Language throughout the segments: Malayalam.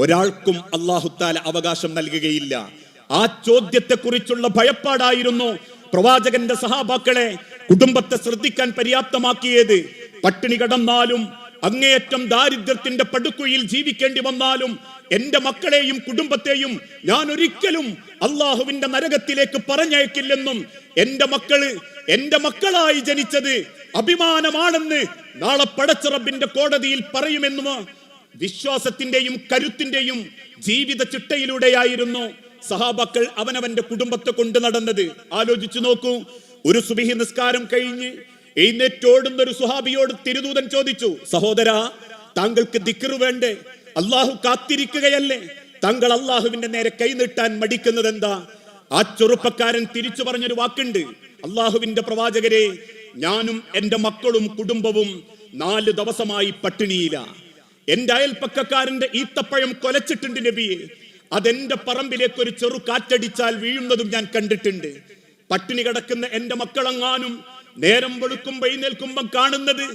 ഒരാൾക്കും അള്ളാഹുത്താല അവകാശം നൽകുകയില്ല. ആ ചോദ്യത്തെക്കുറിച്ചുള്ള ഭയപ്പാടായിരുന്നു പ്രവാചകന്റെ സഹാബാക്കളെ കുടുംബത്തെ ശ്രദ്ധിക്കാൻ പര്യാപ്തമാക്കിയത്. പട്ടിണി കടന്നാലും അങ്ങേയറ്റം ദാരിദ്ര്യത്തിന്റെ പടുക്കുയിൽ ജീവിക്കേണ്ടി വന്നാലും എന്റെ മക്കളെയും കുടുംബത്തെയും ഞാൻ ഒരിക്കലും അള്ളാഹുവിന്റെ നരകത്തിലേക്ക് പറഞ്ഞയക്കില്ലെന്നും എന്റെ മക്കൾ എന്റെ മക്കളായി ജനിച്ചത് അഭിമാനമാണെന്ന് നാളെ പടച്ചറബിന്റെ കോടതിയിൽ പറയുമെന്നും വിശ്വാസത്തിന്റെയും കരുത്തിന്റെയും ജീവിത ചിട്ടയിലൂടെയായിരുന്നു സഹാബാക്കൾ അവനവന്റെ കുടുംബത്തെ കൊണ്ട് നടന്നത്. ആലോചിച്ചു നോക്കൂ. ഒരു സുബിഹി നിസ്കാരം കഴിഞ്ഞ് എഴുന്നേറ്റോടുന്ന ഒരു സുഹാബിയോട് തിരുദൂതൻ ചോദിച്ചു സഹോദര താങ്കൾക്ക് ദിക്കറു വേണ്ടേ? അള്ളാഹു കാത്തിരിക്കുകയല്ലേ? താങ്കൾ അള്ളാഹുവിന്റെ നേരെ കൈനീട്ടാൻ മടിക്കുന്നത് എന്താ ആ ചെറുപ്പക്കാരൻ തിരിച്ചു പറഞ്ഞൊരു വാക്കുണ്ട്. അള്ളാഹുവിന്റെ പ്രവാചകരെ ഞാനും എന്റെ മക്കളും കുടുംബവും നാല് ദിവസമായി പട്ടിണിയില. എന്റെ അയൽപ്പക്കക്കാരന്റെ ഈത്തപ്പഴം കൊലച്ചിട്ടുണ്ട് നബിയെ അതെന്റെ പറമ്പിലേക്ക് ഒരു ചെറു കാറ്റടിച്ചാൽ വീഴുന്നതും ഞാൻ കണ്ടിട്ടുണ്ട്. പട്ടിണി കിടക്കുന്ന എന്റെ മക്കളെങ്ങാനും നേരം വെളുക്കും എഴുന്നേൽക്കുമ്പം കാണുന്നത്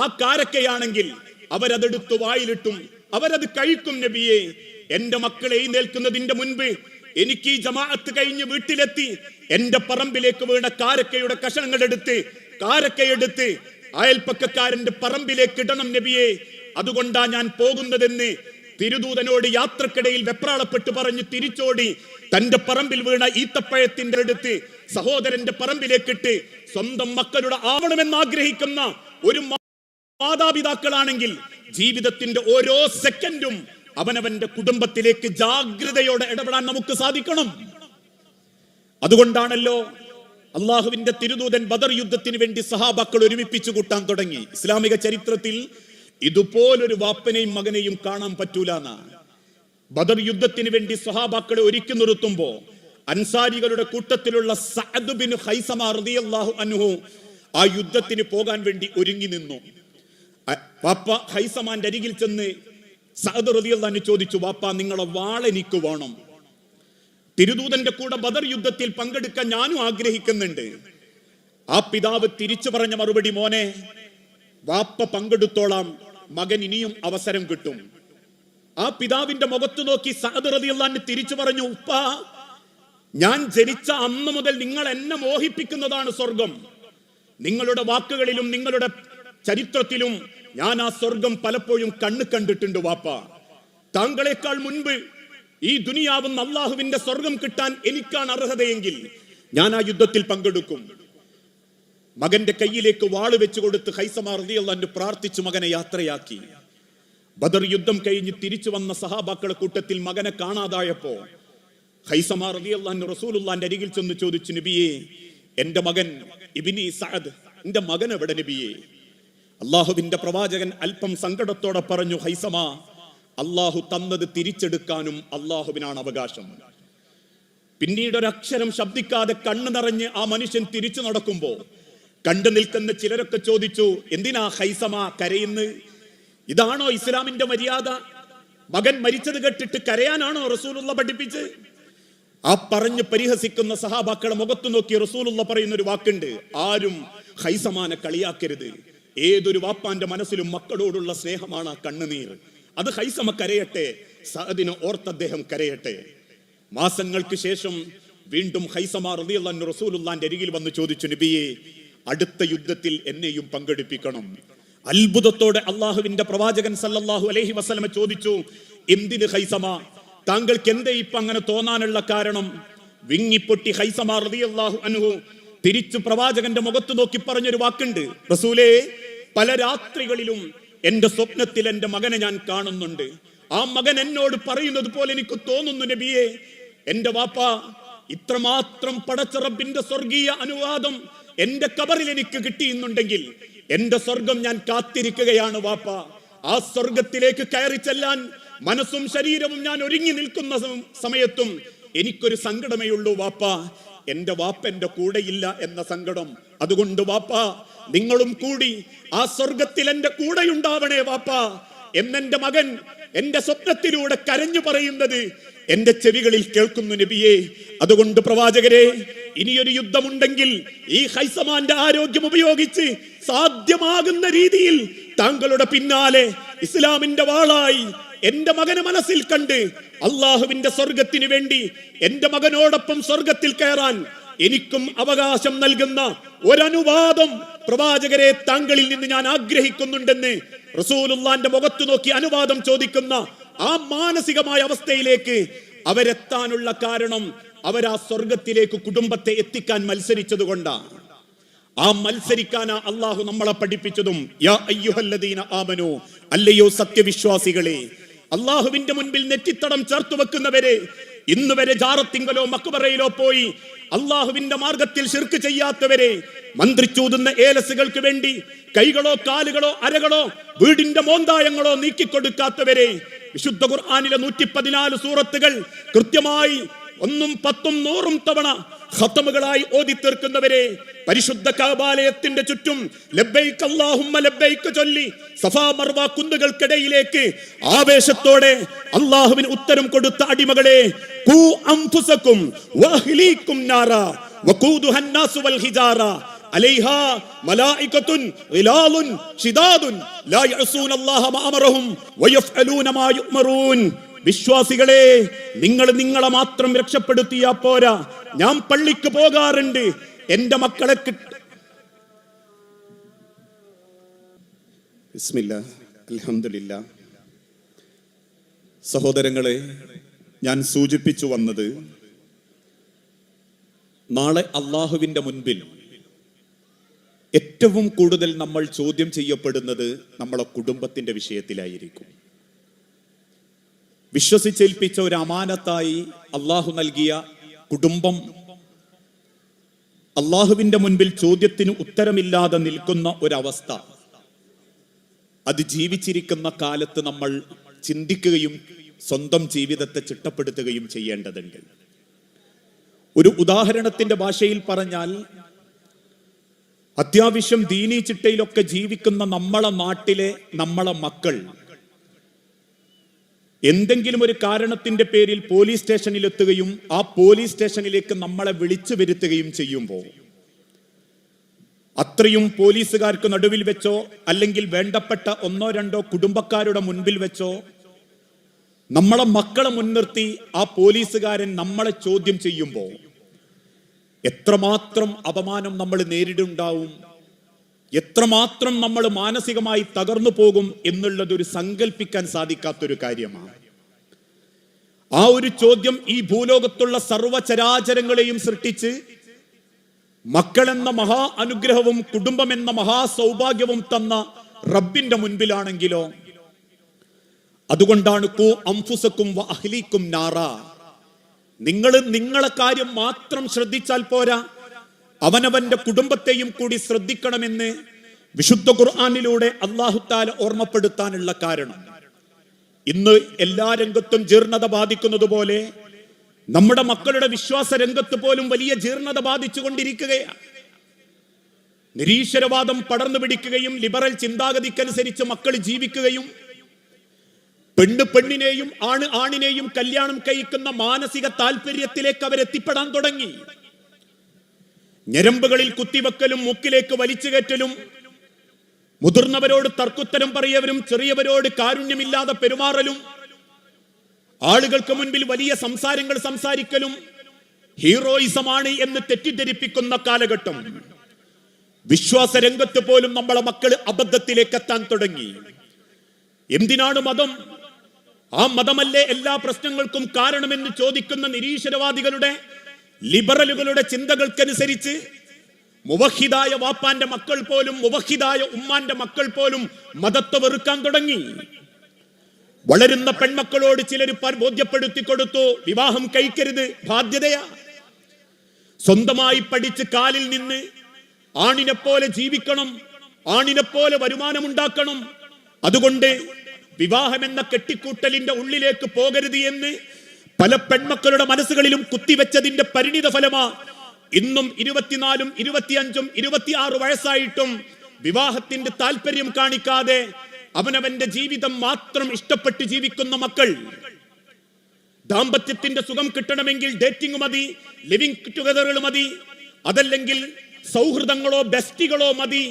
ആ കാരക്കയാണെങ്കിൽ അവരതെടുത്ത് വായിലിട്ടും അവരത് കഴിക്കും നബിയെ. എന്റെ മക്കൾ എഴുന്നേൽക്കുന്നതിന്റെ മുൻപ് എനിക്ക് ഈ ജമാഅത്ത് കഴിഞ്ഞ് വീട്ടിലെത്തി എന്റെ പറമ്പിലേക്ക് വീണ കാരക്കയുടെ കഷണങ്ങൾ എടുത്ത് കാരക്കയെടുത്ത് അയൽപ്പക്കക്കാരന്റെ പറമ്പിലേക്ക് ഇടണം നബിയെ. അതുകൊണ്ടാ ഞാൻ പോകുന്നതെന്ന് തിരുദൂതനോട് യാത്രക്കിടയിൽ വെപ്രാളപ്പെട്ട് പറഞ്ഞ് തിരിച്ചോടി തന്റെ പറമ്പിൽ വീണ ഈത്തപ്പഴത്തിന്റെ അടുത്ത് സഹോദരന്റെ പറമ്പിലേക്കിട്ട് സ്വന്തം മക്കളുടെ ആവണമെന്ന് ആഗ്രഹിക്കുന്ന ഒരു മാതാപിതാക്കളാണെങ്കിൽ ജീവിതത്തിന്റെ ഓരോ സെക്കൻഡും അവനവന്റെ കുടുംബത്തിലേക്ക് ജാഗ്രതയോടെ ഇടപെടാൻ നമുക്ക് സാധിക്കണം. അതുകൊണ്ടാണല്ലോ അള്ളാഹുവിന്റെ തിരുദൂതൻ ബദർ യുദ്ധത്തിന് വേണ്ടി സഹാബാക്കൾ ഒരുമിപ്പിച്ചു കൂട്ടാൻ തുടങ്ങി. ഇസ്ലാമിക ചരിത്രത്തിൽ ഇതുപോലൊരു വാപ്പനെയും മകനെയും കാണാൻ പറ്റൂല ബദർ യുദ്ധത്തിന് വേണ്ടി സഹാബാക്കളെ ഒരുക്കി നിർത്തുമ്പോ അൻസാരികളുടെ കൂട്ടത്തിലുള്ള സഅദ് ബിൻ ഹൈസമ റളിയല്ലാഹു അൻഹു ആ യുദ്ധത്തിന് പോകാൻ വേണ്ടി ഒരുങ്ങി നിന്നു. പാപ്പ ഹൈസമാന്റെ അരികിൽ ചെന്ന് സഅദ് റളിയല്ലാഹു ചോദിച്ചു വാപ്പ നിങ്ങളെ വാളെനിക്ക് വേണം. തിരുദൂതന്റെ കൂടെ ബദർ യുദ്ധത്തിൽ പങ്കെടുക്കാൻ ഞാനും ആഗ്രഹിക്കുന്നുണ്ട്. ആ പിതാവ് തിരിച്ചു പറഞ്ഞ മറുപടി മോനെ വാപ്പ പങ്കെടുത്തോളാം. മകൻ ഇനിയും അവസരം കിട്ടും. ആ പിതാവിന്റെ മുഖത്ത് നോക്കി സഅദ് തിരിച്ചു പറഞ്ഞു ഉപ്പ ഞാൻ ജനിച്ച അന്ന് മുതൽ നിങ്ങൾ എന്നെ മോഹിപ്പിക്കുന്നതാണ് സ്വർഗം നിങ്ങളുടെ വാക്കുകളിലും നിങ്ങളുടെ ചരിത്രത്തിലും ഞാൻ ആ സ്വർഗം പലപ്പോഴും കണ്ണ് കണ്ടിട്ടുണ്ട് വാപ്പ. താങ്കളെക്കാൾ മുൻപ് ഈ ദുനിയാവും അള്ളാഹുവിന്റെ സ്വർഗം കിട്ടാൻ എനിക്കാണ് അർഹതയെങ്കിൽ ഞാൻ ആ യുദ്ധത്തിൽ പങ്കെടുക്കും. മകന്റെ കയ്യിലേക്ക് വാൾ വെച്ചു കൊടുത്ത് ഹൈസമാർ റളിയല്ലാഹു പ്രാർത്ഥിച്ചു മകനെ യാത്രയാക്കി. ബദർ യുദ്ധം കഴിഞ്ഞ് തിരിച്ചു വന്ന സഹാബാക്കളുടെ കൂട്ടത്തിൽ മകനെ കാണാതായപ്പോ ഹൈസമാർ റളിയല്ലാഹു റസൂലുല്ലാന്റെ അരികിൽ ചെന്ന് ചോദിച്ചു നബിയെ എന്റെ മകൻ ഇബിനി സഅദ് എന്റെ മകൻ എവിടെ നബിയെ? അള്ളാഹുവിന്റെ പ്രവാചകൻ അല്പം സങ്കടത്തോടെ പറഞ്ഞു ഹൈസമ അള്ളാഹു തന്നത് തിരിച്ചെടുക്കാനും അള്ളാഹുവിനാണ് അവകാശം. പിന്നീട് ഒരക്ഷരം ശബ്ദിക്കാതെ കണ്ണു നിറഞ്ഞ് ആ മനുഷ്യൻ തിരിച്ചു നടക്കുമ്പോ കണ്ടു നിൽക്കുന്ന ചിലരൊക്കെ ചോദിച്ചു എന്തിനാ ഹൈസമ കരയുന്നത് ഇതാണോ ഇസ്ലാമിന്റെ മര്യാദ? മകൻ മരിച്ചത് കേട്ടിട്ട് കരയാനാണോ റസൂലുള്ള പഠിപ്പിച്ച് ആ പറഞ്ഞ് പരിഹസിക്കുന്ന സഹാബാക്കളെ മുഖത്തു നോക്കി റസൂലുള്ള പറയുന്ന ഒരു വാക്കുണ്ട് ആരും ഹൈസമാനെ കളിയാക്കരുത്. ഏതൊരു വാപ്പാന്റെ മനസ്സിലും മക്കളോടുള്ള സ്നേഹമാണ് ആ കണ്ണുനീർ. അത് ഹൈസമ കരയട്ടെ സഹദിനെ ഓർത്ത് അദ്ദേഹം കരയട്ടെ. മാസങ്ങൾക്ക് ശേഷം വീണ്ടും ഹൈസമ റളിയല്ലാഹു റസൂലുള്ളാന്റെ അരികിൽ വന്ന് ചോദിച്ചു നബിയെ അടുത്ത യുദ്ധത്തിൽ എന്നെയും പങ്കെടുപ്പിക്കണം. അത്ഭുതത്തോടെ അള്ളാഹുവിന്റെ പ്രവാചകൻ സല്ലല്ലാഹു അലൈഹി വസല്ലമ ചോദിച്ചു എന്തിന് ഹൈസമ? താങ്കൾക്ക് എന്തേ ഇപ്പൊ അങ്ങനെ തോന്നാനുള്ള കാരണം? വിങ്ങിപ്പൊട്ടി ഹൈസമ റളിയല്ലാഹു അൻഹു തിരിച്ചു പ്രവാചകന്റെ മുഖത്ത് നോക്കി പറഞ്ഞൊരു വാക്കുണ്ട്. റസൂലേ പല രാത്രികളിലും എന്റെ സ്വപ്നത്തിൽ എന്റെ മകനെ ഞാൻ കാണുന്നുണ്ട്. ആ മകൻ എന്നോട് പറയുന്നത് പോലെ എനിക്ക് തോന്നുന്നു നബിയെ. എന്റെ വാപ്പ ഇത്രമാത്രം പടച്ചറബിന്റെ സ്വർഗീയ അനുവാദം എന്റെ കബറിൽ എനിക്ക് കിട്ടിയെന്നുണ്ടെങ്കിൽ എന്റെ സ്വർഗം ഞാൻ കാത്തിരിക്കുകയാണ് വാപ്പ. ആ സ്വർഗത്തിലേക്ക് കയറി ചെല്ലാൻ മനസ്സും ശരീരവും ഞാൻ ഒരുങ്ങി നിൽക്കുന്ന സമയത്തും എനിക്കൊരു സങ്കടമേ ഉള്ളൂ വാപ്പ. എന്റെ വാപ്പ എന്റെ കൂടെയില്ല എന്ന സങ്കടം. അതുകൊണ്ട് വാപ്പ നിങ്ങളും കൂടി ആ സ്വർഗത്തിൽ എന്റെ കൂടെയുണ്ടാവണേ വാപ്പ. എന്നെന്റെ മകൻ എന്റെ സ്വപ്നത്തിലൂടെ കരഞ്ഞു പറയുന്നത് എന്റെ ചെവികളിൽ കേൾക്കുന്നു നബിയെ. അതുകൊണ്ട് പ്രവാചകരെ ഇനിയൊരു യുദ്ധമുണ്ടെങ്കിൽ ഈ ഹൈസമാന്റെ ആരോഗ്യം ഉപയോഗിച്ച് സാധ്യമാകുന്ന രീതിയിൽ താങ്കളുടെ പിന്നാലെ ഇസ്ലാമിന്റെ വാളായി എന്റെ മകനെ മനസ്സിൽ കണ്ട് അള്ളാഹുവിന്റെ സ്വർഗത്തിന് വേണ്ടി എന്റെ മകനോടൊപ്പം സ്വർഗത്തിൽ കയറാൻ എനിക്കും അവകാശം നൽകുന്ന ഒരനുവാദം പ്രവാചകരെ താങ്കളിൽ നിന്ന് ഞാൻ ആഗ്രഹിക്കുന്നുണ്ടെന്ന് റസൂലുള്ളാന്റെ മുഖത്തു നോക്കി അനുവാദം ചോദിക്കുന്ന ആ മാനസികമായ അവസ്ഥയിലേക്ക് അവരെത്താനുള്ള കാരണം അവരാ സ്വർഗത്തിലേക്ക് കുടുംബത്തെ എത്തിക്കാൻ മത്സരിച്ചത് കൊണ്ടാണ്. ആ മത്സരിക്കാനാ അള്ളാഹു നമ്മളെ പഠിപ്പിച്ചതും യാ അയ്യുഹല്ലദീന ആമനു അല്ലയോ സത്യവിശ്വാസികളെ അള്ളാഹുവിന്റെ മുൻപിൽ നെറ്റിത്തടം ചേർത്തു വെക്കുന്നവരെ ഇന്ന് വരെ ജാറത്തിങ്കലോ മക്കുപറയിലോ പോയി അള്ളാഹുവിന്റെ മാർഗത്തിൽ ശിർക്ക് ചെയ്യാത്തവരെ മന്ത്രിച്ചൂതുന്ന ഏലസുകൾക്ക് വേണ്ടി കൈകളോ കാലുകളോ അരകളോ വീടിന്റെ മോന്തായങ്ങളോ നീക്കിക്കൊടുക്കാത്തവരെ വിശുദ്ധ ഖുർആാനിലെ നൂറ്റി പതിനാല് സൂറത്തുകൾ കൃത്യമായി ഒന്നും പത്തും നൂറും തവണ ഹത്തമുകളായി ഓതി തീർക്കുന്നവരെ പരിശുദ്ധ കാബാലയത്തിന്റെ ചുറ്റും ലബ്ബൈക്ക് അല്ലാഹുമ്മ ലബ്ബൈക്ക് ചൊല്ലി സഫാ മർവ കുന്നുകൾക്കിടയിലേക്ക് ആവേശത്തോടെ അള്ളാഹുവിന് ഉത്തരം കൊടുത്ത അടിമകളെ കൂ അംഫുസക്കും വഹ്ലീക്കും നാറ വഖൂദുഹന്നാസു വൽഹിജാറ അലൈഹ മലായികത്തുൻ റിലാലുൻ ശിദാദുൻ ലാ യഅസൂന അല്ലാഹ മാ അമറഹും വയഫ്അലൂന മാ യുമറൂൻ വിശ്വാസികളെ നിങ്ങൾ നിങ്ങളെ മാത്രം രക്ഷപ്പെടുത്തിയാ പോരാ. ഞാൻ പള്ളിക്ക് പോകാറുണ്ട്. എന്റെ മക്കളെ അലഹമില്ല സഹോദരങ്ങളെ ഞാൻ സൂചിപ്പിച്ചു വന്നത് നാളെ അള്ളാഹുവിന്റെ മുൻപിൽ ഏറ്റവും കൂടുതൽ നമ്മൾ ചോദ്യം ചെയ്യപ്പെടുന്നത് നമ്മളെ കുടുംബത്തിന്റെ വിഷയത്തിലായിരിക്കും. വിശ്വസിച്ചേൽപ്പിച്ച ഒരു അമാനത്തായി അള്ളാഹു നൽകിയ കുടുംബം അള്ളാഹുവിന്റെ മുൻപിൽ ചോദ്യത്തിന് ഉത്തരമില്ലാതെ നിൽക്കുന്ന ഒരവസ്ഥ. അത് ജീവിച്ചിരിക്കുന്ന കാലത്ത് നമ്മൾ ചിന്തിക്കുകയും സ്വന്തം ജീവിതത്തെ ചിട്ടപ്പെടുത്തുകയും ചെയ്യേണ്ടതുണ്ട്. ഒരു ഉദാഹരണത്തിന്റെ ഭാഷയിൽ പറഞ്ഞാൽ അത്യാവശ്യം ദീനീ ചിട്ടയിലൊക്കെ ജീവിക്കുന്ന നമ്മളെ നാട്ടിലെ നമ്മളെ മക്കൾ. എന്തെങ്കിലും ഒരു കാരണത്തിന്റെ പേരിൽ പോലീസ് സ്റ്റേഷനിൽ എത്തുകയും ആ പോലീസ് സ്റ്റേഷനിലേക്ക് നമ്മളെ വിളിച്ചു വരുത്തുകയും ചെയ്യുമ്പോൾ അത്രയും പോലീസുകാർക്ക് നടുവിൽ വെച്ചോ അല്ലെങ്കിൽ വേണ്ടപ്പെട്ട ഒന്നോ രണ്ടോ കുടുംബക്കാരുടെ മുൻപിൽ വെച്ചോ നമ്മളെ മക്കളെ മുൻനിർത്തി ആ പോലീസുകാരൻ നമ്മളെ ചോദ്യം ചെയ്യുമ്പോൾ എത്രമാത്രം അപമാനം നമ്മൾ നേരിടുണ്ടാവും? എത്രമാത്രം നമ്മൾ മാനസികമായി തകർന്നു പോകും എന്നുള്ളത് ഒരു സങ്കല്പിക്കാൻ സാധിക്കാത്തൊരു കാര്യമാണ്. ആ ഒരു ചോദ്യം ഈ ഭൂലോകത്തുള്ള സർവചരാചരങ്ങളെയും സൃഷ്ടിച്ച് മക്കളെന്ന മഹാ അനുഗ്രഹവും കുടുംബം എന്ന മഹാ സൗഭാഗ്യവും തന്ന റബ്ബിന്റെ മുൻപിലാണെങ്കിലോ? അതുകൊണ്ടാണ് കൂ അംഫുസക്കും അഹ്ലീക്കും നാറ. നിങ്ങൾ നിങ്ങളെ കാര്യം മാത്രം ശ്രദ്ധിച്ചാൽ പോരാ. അവനവന്റെ കുടുംബത്തെയും കൂടി ശ്രദ്ധിക്കണമെന്ന് വിശുദ്ധ ഖുർആാനിലൂടെ അള്ളാഹുത്താല ഓർമ്മപ്പെടുത്താനുള്ള കാരണം. ഇന്ന് എല്ലാ രംഗത്തും ജീർണത ബാധിക്കുന്നത് പോലെ നമ്മുടെ മക്കളുടെ വിശ്വാസ രംഗത്ത് പോലും വലിയ ജീർണത ബാധിച്ചു കൊണ്ടിരിക്കുകയാണ് നിരീശ്വരവാദം പടർന്നു പിടിക്കുകയും ലിബറൽ ചിന്താഗതിക്കനുസരിച്ച് മക്കൾ ജീവിക്കുകയും പെണ്ണ് പെണ്ണിനെയും ആണ് ആണിനെയും കല്യാണം കഴിക്കുന്ന മാനസിക താല്പര്യത്തിലേക്ക് അവരെത്തിപ്പെടാൻ തുടങ്ങി. ഞരമ്പുകളിൽ കുത്തിവെക്കലും മുക്കിലേക്ക് വലിച്ചു കയറ്റലും മുതിർന്നവരോട് തർക്കുത്തരം പറയവരും ചെറിയവരോട് കാരുണ്യമില്ലാതെ പെരുമാറലും ആളുകൾക്ക് മുൻപിൽ വലിയ സംസാരങ്ങൾ സംസാരിക്കലും ഹീറോയിസമാണ് എന്ന് തെറ്റിദ്ധരിപ്പിക്കുന്ന കാലഘട്ടം. വിശ്വാസ രംഗത്ത് പോലും നമ്മളെ മക്കൾ അബദ്ധത്തിലേക്ക് എത്താൻ തുടങ്ങി. എന്തിനാണ് മതം ആ മതമല്ലേ എല്ലാ പ്രശ്നങ്ങൾക്കും കാരണമെന്ന് ചോദിക്കുന്ന നിരീശ്വരവാദികളുടെ ലിബറലുകളുടെ ചിന്തകൾക്കനുസരിച്ച് മുവഹിദായ വാപ്പാന്റെ മക്കൾ പോലും മുവഹിദായ ഉമ്മാന്റെ മക്കൾ പോലും മതത്തെ വെറുക്കാൻ തുടങ്ങി. വളരുന്ന പെൺമക്കളോട് ചിലർ ബോധ്യപ്പെടുത്തി കൊടുത്തു വിവാഹം കഴിക്കരുത് ബാധ്യതയാ. സ്വന്തമായി പഠിച്ച് കാലിൽ നിന്ന് ആണിനെ പോലെ ജീവിക്കണം ആണിനെ പോലെ വരുമാനമുണ്ടാക്കണം. അതുകൊണ്ട് വിവാഹം എന്ന കെട്ടിക്കൂട്ടലിന്റെ ഉള്ളിലേക്ക് പോകരുത് എന്ന് പല പെൺമക്കളുടെ മനസ്സുകളിലും കുത്തിവെച്ചതിന്റെ പരിണിത ഫലമാ ഇന്നും ഇരുപത്തിനാലും ഇരുപത്തിയഞ്ചും ഇരുപത്തിയാറ് വയസ്സായിട്ടും വിവാഹത്തിന്റെ താല്പര്യം കാണിക്കാതെ അവനവന്റെ ജീവിതം മാത്രം ഇഷ്ടപ്പെട്ട് ജീവിക്കുന്ന മക്കൾ. ദാമ്പത്യത്തിന്റെ സുഖം കിട്ടണമെങ്കിൽ ഡേറ്റിംഗ് മതി ലിവിംഗ് ടുഗദറുകൾ മതി അതല്ലെങ്കിൽ സൗഹൃദങ്ങളോ ബെസ്റ്റികളോ മതി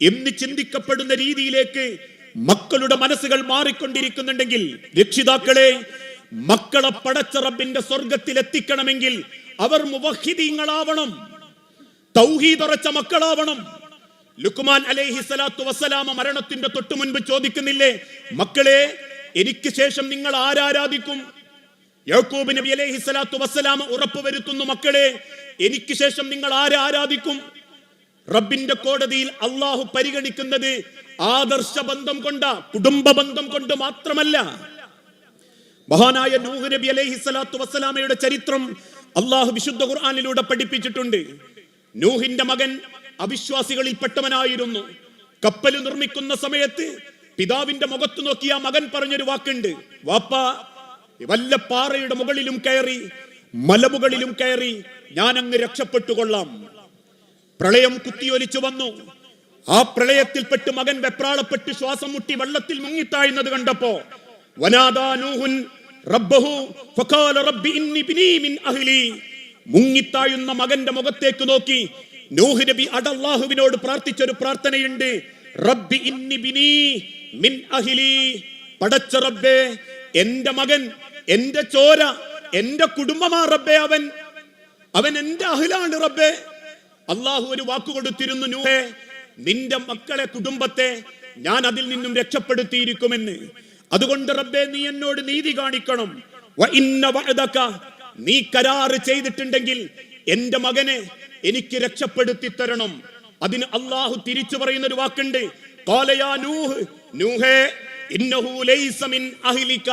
എന്ന് ചിന്തിക്കപ്പെടുന്ന രീതിയിലേക്ക് മക്കളുടെ മനസ്സുകൾ മാറിക്കൊണ്ടിരിക്കുന്നുണ്ടെങ്കിൽ രക്ഷിതാക്കളെ മക്കളെ പടച്ച റബ്ബിന്റെ സ്വർഗത്തിൽ എത്തിക്കണമെങ്കിൽ അവർ മുവഹിദീങ്ങളാവണം തൗഹീദറച്ച മക്കളാവണം. ലുക്മാൻ അലൈഹി സ്വലാത്തു വസ്സലാമ മരണത്തിന്റെ തൊട്ടു മുൻപ് ചോദിക്കുന്നില്ലേ മക്കളെ എനിക്ക് ശേഷം നിങ്ങൾ ആരാരാധിക്കും? യാക്കൂബ് നബി അലൈഹി സ്വലാത്തു വസ്സലാമ ഉറപ്പുവരുത്തുന്നു മക്കളെ എനിക്ക് ശേഷം നിങ്ങൾ ആരെ ആരാധിക്കും റബ്ബിന്റെ കോടതിയിൽ അള്ളാഹു പരിഗണിക്കുന്നത് ആദർശ ബന്ധം കൊണ്ട കുടുംബ ബന്ധം കൊണ്ട് മാത്രമല്ല മഹാനായ നൂഹ് നബി അലൈഹി സ്വലാത്തു വസ്സലാമയുടെ ചരിത്രം അള്ളാഹു വിശുദ്ധ ഖുർആാനിലൂടെ പഠിപ്പിച്ചിട്ടുണ്ട്. നൂഹിന്റെ മകൻ അവിശ്വാസികളിൽ പെട്ടവനായിരുന്നു. കപ്പൽ നിർമ്മിക്കുന്ന സമയത്ത് പിതാവിന്റെ മുഖത്ത് നോക്കി ആ മകൻ പറഞ്ഞൊരു വാക്കുണ്ട്. വാപ്പ വല്ല പാറയുടെ മുകളിലും കയറി മലമുകളിലും കയറി ഞാൻ രക്ഷപ്പെട്ടുകൊള്ളാം. പ്രളയം കുത്തിയൊലിച്ചു വന്നു. ആ പ്രളയത്തിൽപ്പെട്ട് മകൻ വെപ്രാളപ്പെട്ട് ശ്വാസം മുട്ടി വെള്ളത്തിൽ മുങ്ങിത്താഴുന്നത് കണ്ടപ്പോ വനാദാ നൂഹുൻ റബ്ബഹു ഫഖാല റബ്ബി ഇന്നി ബിനീ മിൻ അഹ്ലി. മുങ്ങിത്താഴുന്ന മകന്റെ മുഖത്തേക്ക് നോക്കി നൂഹ് നബി അടല്ലാഹുവിനോട് പ്രാർത്ഥിച്ചൊരു പ്രാർത്ഥനയുണ്ട് റബ്ബി ഇന്നി ബിനീ മിൻ അഹ്ലി. പടച്ച റബ്ബേ എന്റെ മകൻ എന്റെ ചോര എന്റെ കുടുംബമാ റബ്ബേ അവൻ. അവൻ എന്റെ അഹിലാണ് റബ്ബേ. അള്ളാഹു ഒരു വാക്ക് കൊടുത്തിരുന്നു നൂഹേ നിന്റെ മക്കളെ കുടുംബത്തെ ഞാൻ അതിൽ നിന്നും രക്ഷപ്പെടുത്തിയിരിക്കുമെന്ന്. അതുകൊണ്ട് റബ്ബേ നീ എന്നോട് നീതി കാണിക്കണം. നീ കരാറ് ചെയ്തിട്ടുണ്ടെങ്കിൽ എന്റെ മകനെ എനിക്ക് രക്ഷപ്പെടുത്തി തരണം അതിന് അള്ളാഹു തിരിച്ചു പറയുന്ന ഒരു വാക്കുണ്ട് "ഖാലയാ നൂഹ് നൂഹേ ഇന്നഹു ലൈസ മിൻ അഹ്ലിക.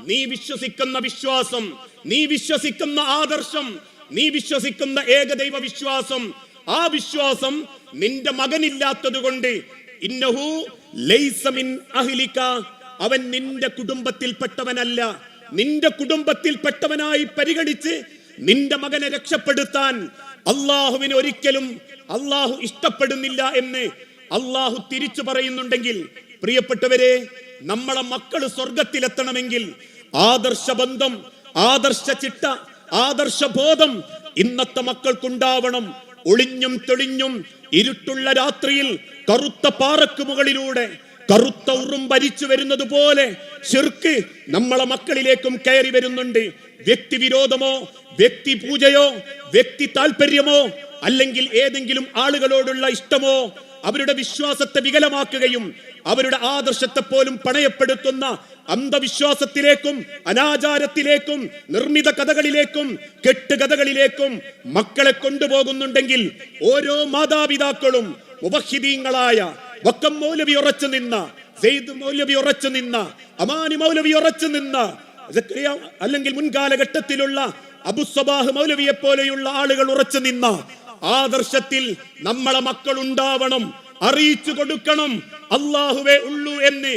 നീ വിശ്വസിക്കുന്ന വിശ്വാസം നീ വിശ്വസിക്കുന്ന ആദർശം നീ വിശ്വസിക്കുന്ന ഏകദൈവ വിശ്വാസം ആ വിശ്വാസം നിന്റെ മകനില്ലാത്തത് കൊണ്ട് ഇന്നഹു അഹ്ലിക. അവൻ നിന്റെ കുടുംബത്തിൽപ്പെട്ടവനല്ല. നിന്റെ കുടുംബത്തിൽപ്പെട്ടവനായി പരിഗണിച്ച് നിന്റെ മകനെ രക്ഷപ്പെടുത്താൻ അള്ളാഹുവിന് ഒരിക്കലും അള്ളാഹു ഇഷ്ടപ്പെടുന്നില്ല എന്ന് അള്ളാഹു തിരിച്ചു പറയുന്നുണ്ടെങ്കിൽ പ്രിയപ്പെട്ടവരെ നമ്മളെ മക്കൾ സ്വർഗത്തിലെത്തണമെങ്കിൽ ആദർശ ബന്ധം ആദർശ ചിട്ട ആദർശ ബോധം ഇന്നത്തെ മക്കൾക്കുണ്ടാവണം. ഒളിഞ്ഞും തെളിഞ്ഞും ഇരുട്ടുള്ള രാത്രിയിൽ കറുത്ത പാറക്ക് മുകളിലൂടെ കറുത്ത ഉറും ഭരിച്ചു വരുന്നത് പോലെ ശിർക്ക് നമ്മളെ മക്കളിലേക്കും കയറി വരുന്നുണ്ട്. വ്യക്തി വിരോധമോ വ്യക്തി പൂജയോ വ്യക്തി താല്പര്യമോ അല്ലെങ്കിൽ ഏതെങ്കിലും ആളുകളോടുള്ള ഇഷ്ടമോ അവരുടെ വിശ്വാസത്തെ വികലമാക്കുകയും അവരുടെ ആദർശത്തെ പോലും പണയപ്പെടുത്തുന്ന അന്ധവിശ്വാസത്തിലേക്കും അനാചാരത്തിലേക്കും നിർമ്മിത കഥകളിലേക്കും കെട്ടുകഥകളിലേക്കും മക്കളെ കൊണ്ടുപോകുന്നുണ്ടെങ്കിൽ ഓരോ മാതാപിതാക്കളും ഉപഹിതീങ്ങളായ വക്കം മൗലവി ഉറച്ചു നിന്ന സെയ്ദ് മൗലവി ഉറച്ചു നിന്ന അമാനി മൗലവി ഉറച്ചു നിന്ന അല്ലെങ്കിൽ മുൻകാലഘട്ടത്തിലുള്ള അബുസബാഹ് മൗലവിയെ പോലെയുള്ള ആളുകൾ ഉറച്ചു നിന്ന ആദർശത്തിൽ നമ്മളെ മക്കൾ ഉണ്ടാവണം അറിയിച്ചു കൊടുക്കണം. അള്ളാഹുവേ ഉള്ളൂ എന്ന്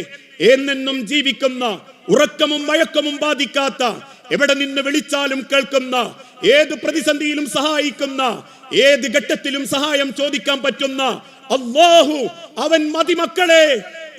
എന്നെന്നും ജീവിക്കുന്ന ഉറക്കമും മയക്കമും ബാധിക്കാത്ത എവിടെ നിന്ന് വിളിച്ചാലും കേൾക്കുന്ന ഏത് പ്രതിസന്ധിയിലും സഹായിക്കുന്ന ഏത് ഘട്ടത്തിലും സഹായം ചോദിക്കാൻ പറ്റുന്ന അള്ളാഹു അവൻ മതിമക്കളെ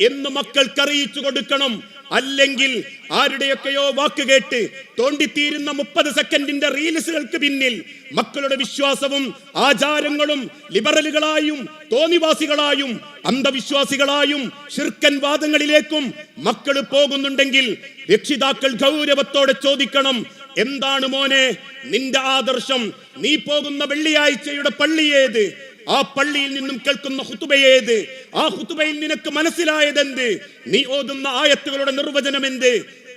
എന്ന് മക്കൾക്ക് അറിയിച്ചു കൊടുക്കണം. അല്ലെങ്കിൽ ആരുടെയൊക്കെയോ വാക്ക് കേട്ട് തോണ്ടിത്തീരുന്ന മുപ്പത് സെക്കൻഡിന്റെ റീൽസുകൾക്ക് പിന്നിൽ മക്കളുടെ വിശ്വാസവും ആചാരങ്ങളും ലിബറലുകളായും തോന്നിവാസികളായും അന്ധവിശ്വാസികളായും ശിർക്കൻ വാദങ്ങളിലേക്കും മക്കൾ പോകുന്നുണ്ടെങ്കിൽ രക്ഷിതാക്കൾ ഗൗരവത്തോടെ ചോദിക്കണം എന്താണ് മോനെ നിന്റെ ആദർശം? നീ പോകുന്ന വെള്ളിയാഴ്ചയുടെ പള്ളി ഏത്? ആ പള്ളിയിൽ നിന്നും കേൾക്കുന്ന ഹുത്തുബയേത് ആ ഹുത്തുബയിൽ നിനക്ക് മനസ്സിലായതെന്ത്? നീ ഓതുന്ന ആയത്തുകളുടെ നിർവചനം എന്ത്?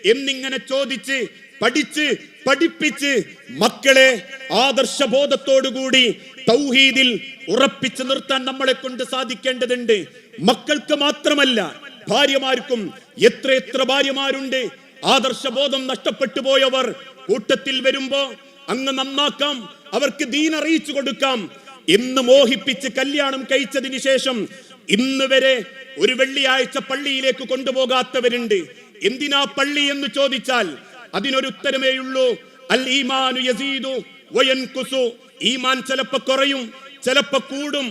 എന്നിങ്ങനെ ചോദിച്ച് പഠിച്ച് പഠിപ്പിച്ച് മക്കളെ ആദർശബോധത്തോടുകൂടി തൗഹീദിൽ ഉറപ്പിച്ചു നിർത്താൻ നമ്മളെ കൊണ്ട് സാധിക്കേണ്ടതുണ്ട്. മക്കൾക്ക് മാത്രമല്ല ഭാര്യമാർക്കും എത്ര എത്ര ഭാര്യമാരുണ്ട്. ആദർശബോധം നഷ്ടപ്പെട്ടു പോയവർ കൂട്ടത്തിൽ വരുമ്പോ അങ്ങ് നന്നാക്കാം അവർക്ക് ദീൻ അറിയിച്ചു കൊടുക്കാം. എന്ന് മോഹിപ്പിച്ച് കല്യാണം കഴിച്ചതിന് ശേഷം ഇന്ന് വരെ ഒരു വെള്ളിയാഴ്ച പള്ളിയിലേക്ക് കൊണ്ടുപോകാത്തവരുണ്ട്. എന്തിനാ പള്ളി എന്ന് ചോദിച്ചാൽ അതിനൊരു ഉത്തരമേയുള്ളൂ അൽ ഈമാനു യസീദു വയൻകുസു ഈമാൻ ചിലപ്പോ കുറയും ചിലപ്പോ കൂടും.